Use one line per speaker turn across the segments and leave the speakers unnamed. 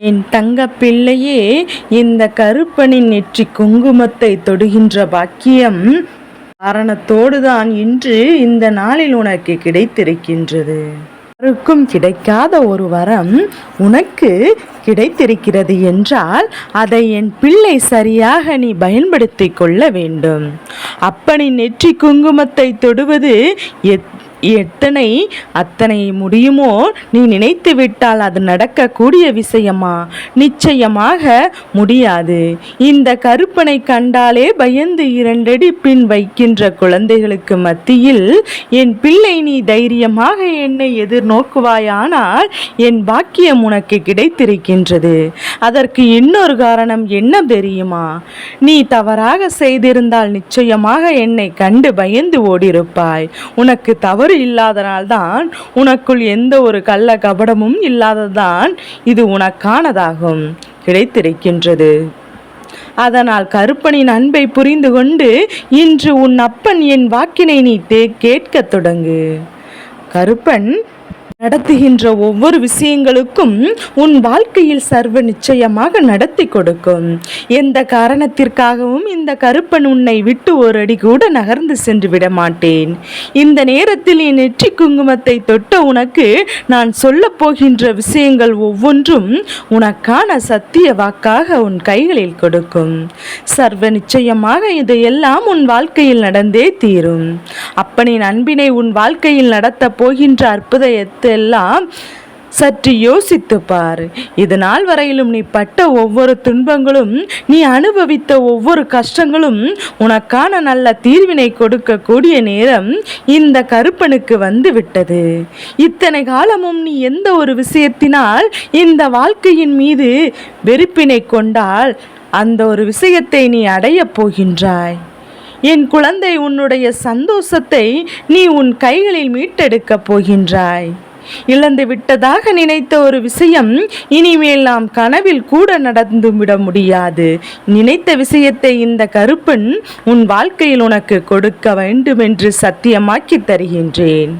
என் தங்க பிள்ளையே இந்த கருப்பனின் நெற்றி குங்குமத்தை தொடுகின்ற பாக்கியம் காரணத்தோடுதான் இன்று இந்த நாளில் உனக்கு கிடைத்திருக்கின்றது. யாருக்கும் கிடைக்காத ஒரு வரம் உனக்கு கிடைத்திருக்கிறது என்றால் அதை என் பிள்ளை சரியாக நீ பயன்படுத்தி கொள்ள வேண்டும். அப்பனின் நெற்றி குங்குமத்தை தொடுவது எத் எத்தனை அத்தனை முடியுமோ நீ நினைத்து விட்டால் அது நடக்கக்கூடிய விஷயமா? நிச்சயமாக முடியாது. இந்த கருப்பனை கண்டாலே பயந்து இரண்டடி பின் வைக்கின்ற குழந்தைகளுக்கு மத்தியில் என் பிள்ளை நீ தைரியமாக என்னை எதிர்நோக்குவாயானால் என் பாக்கியம் உனக்கு கிடைத்திருக்கின்றது. அதற்கு இன்னொரு காரணம் என்ன தெரியுமா? நீ தவறாக செய்திருந்தால் நிச்சயமாக என்னை கண்டு பயந்து ஓடியிருப்பாய். உனக்கு தவறு இல்லாதனால்தான் உனக்குள் எந்த ஒரு கள்ள கபடமும் இல்லாததான் இது உனக்கானதாகும். கிடைத்திருக்கின்றது. அதனால் கருப்பனின் அன்பை புரிந்து கொண்டு இன்று உன் அப்பன் என் வாக்கினை நீ கேட்கத் தொடங்கு. கருப்பன் நடத்துகின்ற ஒவ்வொரு விஷயங்களுக்கும் உன் வாழ்க்கையில் சர்வ நிச்சயமாக நடத்தி கொடுக்கும். எந்த காரணத்திற்காகவும் இந்த கருப்பன் உன்னை விட்டு ஒரு அடி கூட நகர்ந்து சென்று விட மாட்டேன். இந்த நேரத்தில் என் நெற்றி குங்குமத்தை தொட்ட உனக்கு நான் சொல்லப் போகின்ற விஷயங்கள் ஒவ்வொன்றும் உனக்கான சத்திய வாக்காக உன் கைகளில் கொடுக்கும். சர்வ நிச்சயமாக இதையெல்லாம் உன் வாழ்க்கையில் நடந்தே தீரும். அப்பனின் அன்பினை உன் வாழ்க்கையில் நடத்தப் போகின்ற அற்புதத்தை எல்லாம் சற்று யோசித்து பார். இது நாள் வரையிலும் நீ பட்ட ஒவ்வொரு துன்பங்களும் நீ அனுபவித்த ஒவ்வொரு கஷ்டங்களும் உனக்கான நல்ல தீர்வினை கொடுக்கக்கூடிய நேரம் இந்த கருப்பனுக்கு வந்து விட்டது இத்தனை காலமும் நீ எந்த ஒரு விஷயத்தினால் இந்த வாழ்க்கையின் மீது வெறுப்பினை கொண்டால் அந்த ஒரு விஷயத்தை நீ அடையப் போகின்றாய். என் குழந்தை உன்னுடைய சந்தோஷத்தை நீ உன் கைகளில் மீட்டெடுக்கப் போகின்றாய். இழந்து விட்டதாக நினைத்த ஒரு விஷயம் இனிமேல் நாம் கனவில் கூட நடந்து விட முடியாது. நினைத்த விஷயத்தை இந்த கருப்பன் உன் வாழ்க்கையில் உனக்கு கொடுக்க வேண்டும் என்று சத்தியமாக்கி தருகின்றேன்.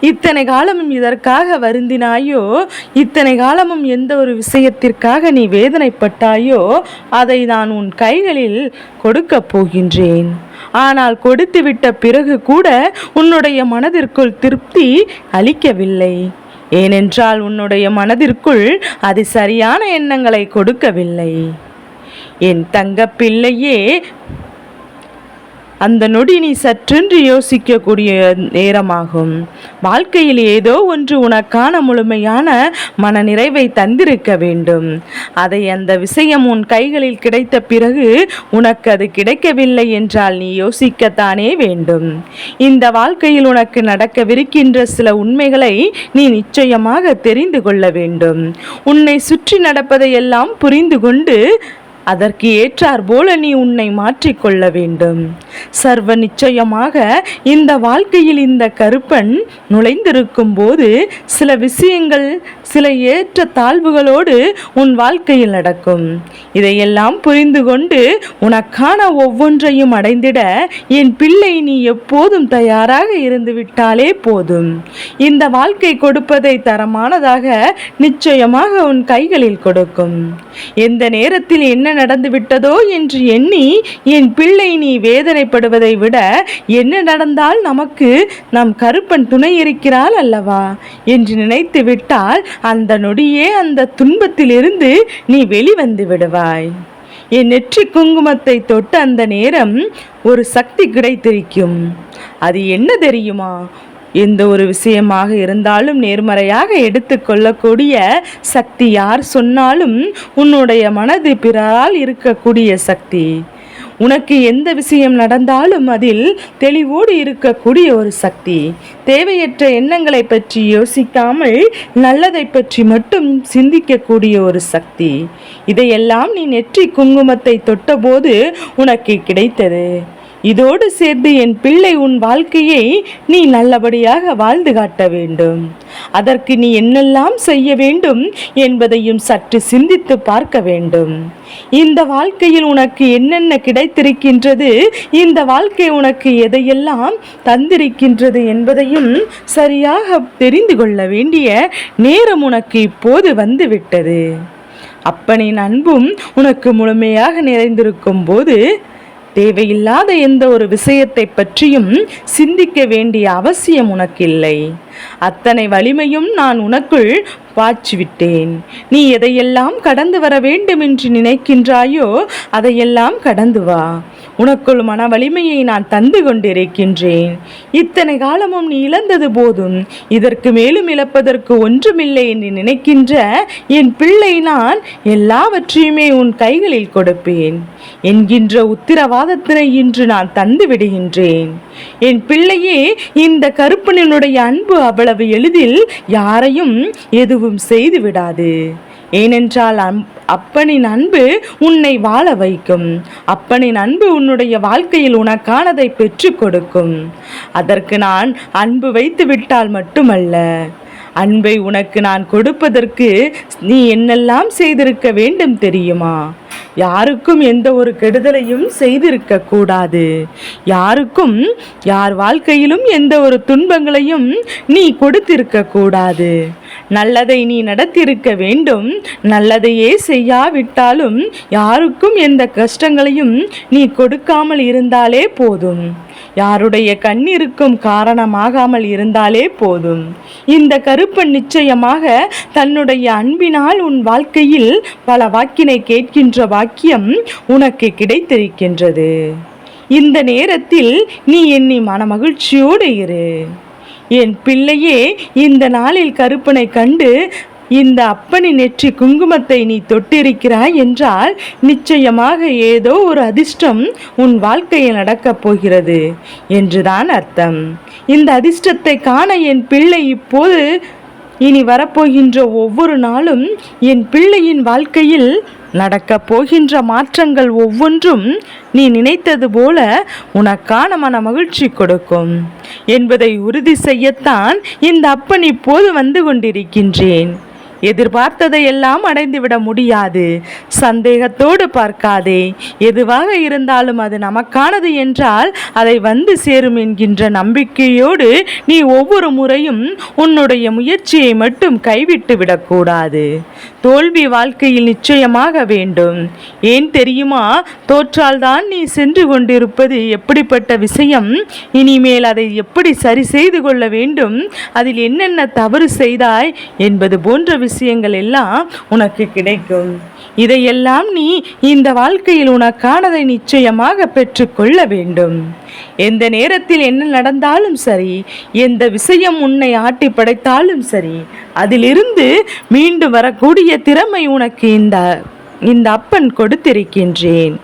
இத்தனை காலமும் இதற்காக வருந்தினாயோ? இத்தனை காலமும் எந்த ஒரு விஷயத்திற்காக நீ வேதனைப்பட்டாயோ? அதை நான் உன் கைகளில் கொடுக்கப் போகின்றேன். ஆனால் கொடுத்துவிட்ட பிறகு கூட உன்னுடைய மனதிற்குள் திருப்தி அளிக்கவில்லை. ஏனென்றால் உன்னுடைய மனதிற்குள் அது சரியான எண்ணங்களை கொடுக்கவில்லை. என் தங்க பிள்ளையே அந்த நொடி நீ சற்றென்று யோசிக்கக்கூடிய நேரமாகும். வாழ்க்கையில் ஏதோ ஒன்று உனக்கான முழுமையான மனநிறைவை தந்திருக்க வேண்டும். அதை அந்த விஷயம் உன் கைகளில் கிடைத்த பிறகு உனக்கு அது கிடைக்கவில்லை என்றால் நீ யோசிக்கத்தானே வேண்டும். இந்த வாழ்க்கையில் உனக்கு நடக்கவிருக்கின்ற சில உண்மைகளை நீ நிச்சயமாக தெரிந்து கொள்ள வேண்டும். உன்னை சுற்றி நடப்பதையெல்லாம் புரிந்து கொண்டு அதற்கு ஏற்றார் போல நீ உன்னை மாற்றிக்கொள்ள வேண்டும். சர்வ நிச்சயமாக இந்த வாழ்க்கையில் இந்த கருப்பன் நுழைந்திருக்கும் போது சில விஷயங்கள் சில ஏற்ற தாழ்வுகளோடு உன் வாழ்க்கையில் நடக்கும். இதையெல்லாம் புரிந்து கொண்டு உனக்கான ஒவ்வொன்றையும் அடைந்திட என் பிள்ளை நீ எப்போதும் தயாராக இருந்து விட்டாலே போதும். இந்த வாழ்க்கை கொடுப்பதை தரமானதாக நிச்சயமாக உன் கைகளில் கொடுக்கும். எந்த நேரத்தில் என்ன நடந்து விட்டதோ என்று எண்ணி என் பிள்ளை நீ வேதனைப்படுவதை விட என்ன நடந்தால் நமக்கு நம் கருப்பன் துணை இருக்கிறாள் அல்லவா? என்று நினைத்து விட்டால் அந்த நொடியே அந்த துன்பத்திலிருந்து நீ வெளிவந்து விடுவாய். என் நெற்றி குங்குமத்தை தொட்ட அந்த நேரம் ஒரு சக்தி கிடைத்திருக்கும். அது என்ன தெரியுமா? எந்த ஒரு விஷயமாக இருந்தாலும் நேர்மறையாக எடுத்துக்கொள்ளக்கூடிய சக்தி யார் சொன்னாலும் உன்னுடைய மனது பிறரால் இருக்கக்கூடிய சக்தி. உனக்கு எந்த விஷயம் நடந்தாலும் அதில் தெளிவோடு இருக்கக்கூடிய ஒரு சக்தி. தேவையற்ற எண்ணங்களை பற்றி யோசிக்காமல் நல்லதை பற்றி மட்டும் சிந்திக்கக்கூடிய ஒரு சக்தி. இதையெல்லாம் நீ நெற்றி குங்குமத்தை தொட்டபோது உனக்கு கிடைத்தது. இதோடு சேர்ந்து என் பிள்ளை உன் வாழ்க்கையை நீ நல்லபடியாக வாழ்ந்து காட்ட வேண்டும். அதற்கு நீ என்னெல்லாம் செய்ய வேண்டும் என்பதையும் சற்று சிந்தித்து பார்க்க வேண்டும். இந்த வாழ்க்கையில் உனக்கு என்னென்ன கிடைத்திருக்கின்றது இந்த வாழ்க்கை உனக்கு எதையெல்லாம் தந்திருக்கின்றது என்பதையும் சரியாக தெரிந்து கொள்ள வேண்டிய நேரம் உனக்கு இப்போது வந்துவிட்டது. அப்பனின் அன்பும் உனக்கு முழுமையாக நிறைந்திருக்கும் போது தேவையில்லாத எந்த ஒரு விஷயத்தை பற்றியும் சிந்திக்க வேண்டிய அவசியம் உனக்கில்லை. அத்தனை வலிமையும் நான் உனக்குள் பாய்ச்சிவிட்டேன். நீ எதையெல்லாம் கடந்து வர வேண்டும் என்று நினைக்கின்றாயோ அதையெல்லாம் கடந்து வா. உனக்குள் மன வலிமையை நான் தந்து கொண்டிருக்கின்றேன். இத்தனை காலமும் நீ இழந்தது போதும். இதற்கு மேலும் இழப்பதற்கு ஒன்றுமில்லை என்று நினைக்கின்ற என் பிள்ளை நான் எல்லாவற்றையுமே உன் கைகளில் கொடுப்பேன். என்கின்ற உத்திரவாதத்தினை இன்று நான் தந்து விடுகின்றேன். என் பிள்ளையே இந்த கருப்பனினுடைய அன்பு அவ்வளவு எளிதில் யாரையும் எதுவும் செய்து விடாது ஏனென்றால் அம்- அப்பனின் அன்பு உன்னை வாழ வைக்கும். அப்பனின் அன்பு உன்னுடைய வாழ்க்கையில் உனக்கானதை பெற்று கொடுக்கும். அதற்கு நான் அன்பு வைத்து விட்டால் மட்டுமல்ல. அன்பை உனக்கு நான் கொடுப்பதற்கு நீ என்னெல்லாம் செய்திருக்க வேண்டும் தெரியுமா? யாருக்கும் எந்த ஒரு கெடுதலையும் செய்திருக்க கூடாது. யாருக்கும் யார் வாழ்க்கையிலும் எந்த ஒரு துன்பங்களையும் நீ கொடுத்திருக்க கூடாது. நல்லதை நீ நடத்தியிருக்க வேண்டும். நல்லதையே செய்யாவிட்டாலும் யாருக்கும் எந்த கஷ்டங்களையும் நீ கொடுக்காமல் இருந்தாலே போதும். யாருடைய கண்ணீருக்கும் காரணமாகாமல் இருந்தாலே போதும். இந்த கருப்பன் நிச்சயமாக தன்னுடைய அன்பினால் உன் வாழ்க்கையில் பல வாக்கினை கேட்கின்ற வாக்கியம் உனக்கு கிடைத்திருக்கின்றது. இந்த நேரத்தில் நீ எண்ணி மனமகிழ்ச்சியோடு இரு. என் பிள்ளையே இந்த நாளில் கருப்பனை கண்டு இந்த அப்பனின் நெற்றி குங்குமத்தை நீ தொட்டிருக்கிறாய் என்றால் நிச்சயமாக ஏதோ ஒரு அதிர்ஷ்டம் உன் வாழ்க்கையில் நடக்கப் போகிறது என்றுதான் அர்த்தம். இந்த அதிர்ஷ்டத்தை காண என் பிள்ளை இப்போது இனி வரப்போகின்ற ஒவ்வொரு நாளும் என் பிள்ளையின் வாழ்க்கையில் நடக்கப் போகின்ற மாற்றங்கள் ஒவ்வொன்றும் நீ நினைத்தது போல உனக்கான மன மகிழ்ச்சி கொடுக்கும். என்பதை உறுதி செய்யத்தான் இந்த அப்பன் இப்போது வந்து கொண்டிருக்கின்றேன். எதிர்பார்த்ததை எல்லாம் அடைந்துவிட முடியாது. சந்தேகத்தோடு பார்க்காதே. எதுவாக இருந்தாலும் அது நமக்கானது என்றால் அதை வந்து சேரும் என்கின்ற நம்பிக்கையோடு நீ ஒவ்வொரு முறையும் உன்னுடைய முயற்சியை மட்டும் கைவிட்டு விடக்கூடாது. தோல்வி வாழ்க்கையில் நிச்சயமாக வேண்டும். ஏன் தெரியுமா? தோற்றால்தான் நீ சென்று கொண்டிருப்பது எப்படிப்பட்ட விஷயம்? இனிமேல் அதை எப்படி சரி செய்து கொள்ள வேண்டும்? அதில் என்னென்ன தவறு செய்தாய்? என்பது போன்ற விஷயங்கள் எல்லாம் உனக்கு கிடைக்கும். இதையெல்லாம் நீ இந்த வாழ்க்கையில் உனக்கானதை நிச்சயமாக பெற்றுக்கொள்ள வேண்டும். எந்த நேரத்தில் என்ன நடந்தாலும் சரி எந்த விஷயம் உன்னை ஆட்டி படைத்தாலும் சரி அதிலிருந்து மீண்டு வரக்கூடிய திறமை உனக்கு இந்த இந்த அப்பன் கொடுத்திருக்கின்றேன்.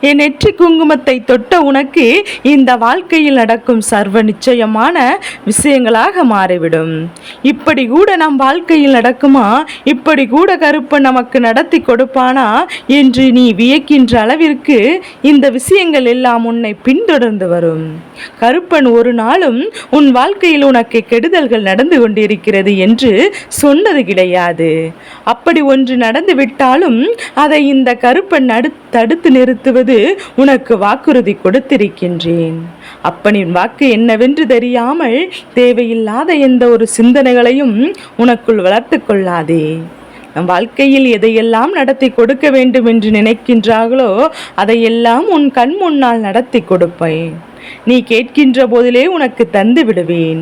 என் நெற்றி குங்குமத்தை தொட்ட உனக்கு இந்த வாழ்க்கையில் நடக்கும் சர்வ நிச்சயமான விஷயங்களாக மாறிவிடும். இப்படி கூட நம் வாழ்க்கையில் நடக்குமா? இப்படி கூட கருப்பன் நமக்கு நடத்தி கொடுப்பானா? என்று நீ வியக்கின்ற அளவிற்கு இந்த விஷயங்கள் எல்லாம் உன்னை பின்தொடர்ந்து வரும். கருப்பன் ஒரு நாளும் உன் வாழ்க்கையில் உனக்கு கெடுதல்கள் நடந்து கொண்டிருக்கிறது என்று சொன்னது கிடையாது. அப்படி ஒன்று நடந்து விட்டாலும் அதை இந்த கருப்பன் நடு தடுத்து நிறுத்துவது உனக்கு வாக்குறுதி கொடுத்திருக்கின்றேன். அப்பனின் வாக்கு என்னவென்று தெரியாமல் தேவையில்லாத எந்த ஒரு சிந்தனைகளையும் உனக்குள் வளர்த்து கொள்ளாதே. நம் வாழ்க்கையில் எதையெல்லாம் நடத்தி கொடுக்க வேண்டும் என்று நினைக்கின்றார்களோ அதையெல்லாம் உன் கண் முன்னால் நடத்தி கொடுப்பேன். நீ கேட்கின்ற போதிலே உனக்கு தந்து விடுவேன்.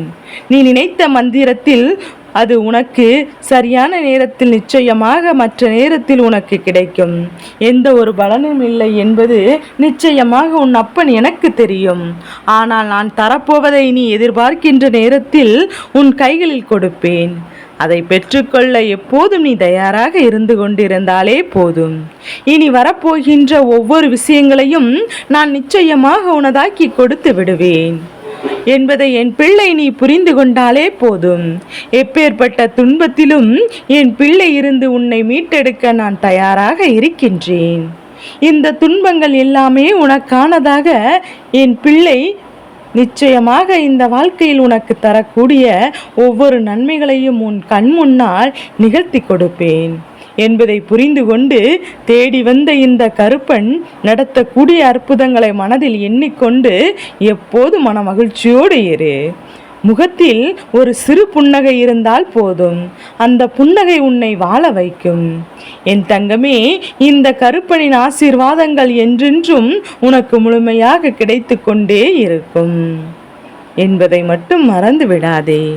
நீ நினைத்த மந்திரத்தில் அது உனக்கு சரியான நேரத்தில் நிச்சயமாக மற்ற நேரத்தில் உனக்கு கிடைக்கும். எந்த ஒரு பலனும் இல்லை என்பது நிச்சயமாக உன் அப்பன் எனக்கு தெரியும். ஆனால் நான் தரப்போவதை நீ எதிர்பார்க்கின்ற நேரத்தில் உன் கைகளில் கொடுப்பேன். அதை பெற்றுக்கொள்ள எப்போதும் நீ தயாராக இருந்து கொண்டிருந்தாலே போதும். இனி வரப்போகின்ற ஒவ்வொரு விஷயங்களையும் நான் நிச்சயமாக உனதாக்கி கொடுத்து விடுவேன். என்பதை என் பிள்ளை நீ புரிந்து கொண்டாலே போதும். எப்பேற்பட்ட துன்பத்திலும் என் பிள்ளை இருந்து உன்னை மீட்டெடுக்க நான் தயாராக இருக்கின்றேன். இந்த துன்பங்கள் எல்லாமே உனக்கானதாக என் பிள்ளை நிச்சயமாக இந்த வாழ்க்கையில் உனக்கு தரக்கூடிய ஒவ்வொரு நன்மைகளையும் உன் கண் முன்னால் நிகழ்த்தி கொடுப்பேன். என்பதை புரிந்து கொண்டு தேடி வந்த இந்த கருப்பன் நடத்தக்கூடிய அற்புதங்களை மனதில் எண்ணிக்கொண்டு எப்போது மன மகிழ்ச்சியோடு இரு. முகத்தில் ஒரு சிறு புன்னகை இருந்தால் போதும். அந்த புன்னகை உன்னை வாழ வைக்கும். என் தங்கமே இந்த கருப்பனின் ஆசீர்வாதங்கள் என்றென்றும் உனக்கு முழுமையாக கிடைத்து கொண்டே இருக்கும். என்பதை மட்டும் மறந்து விடாதே.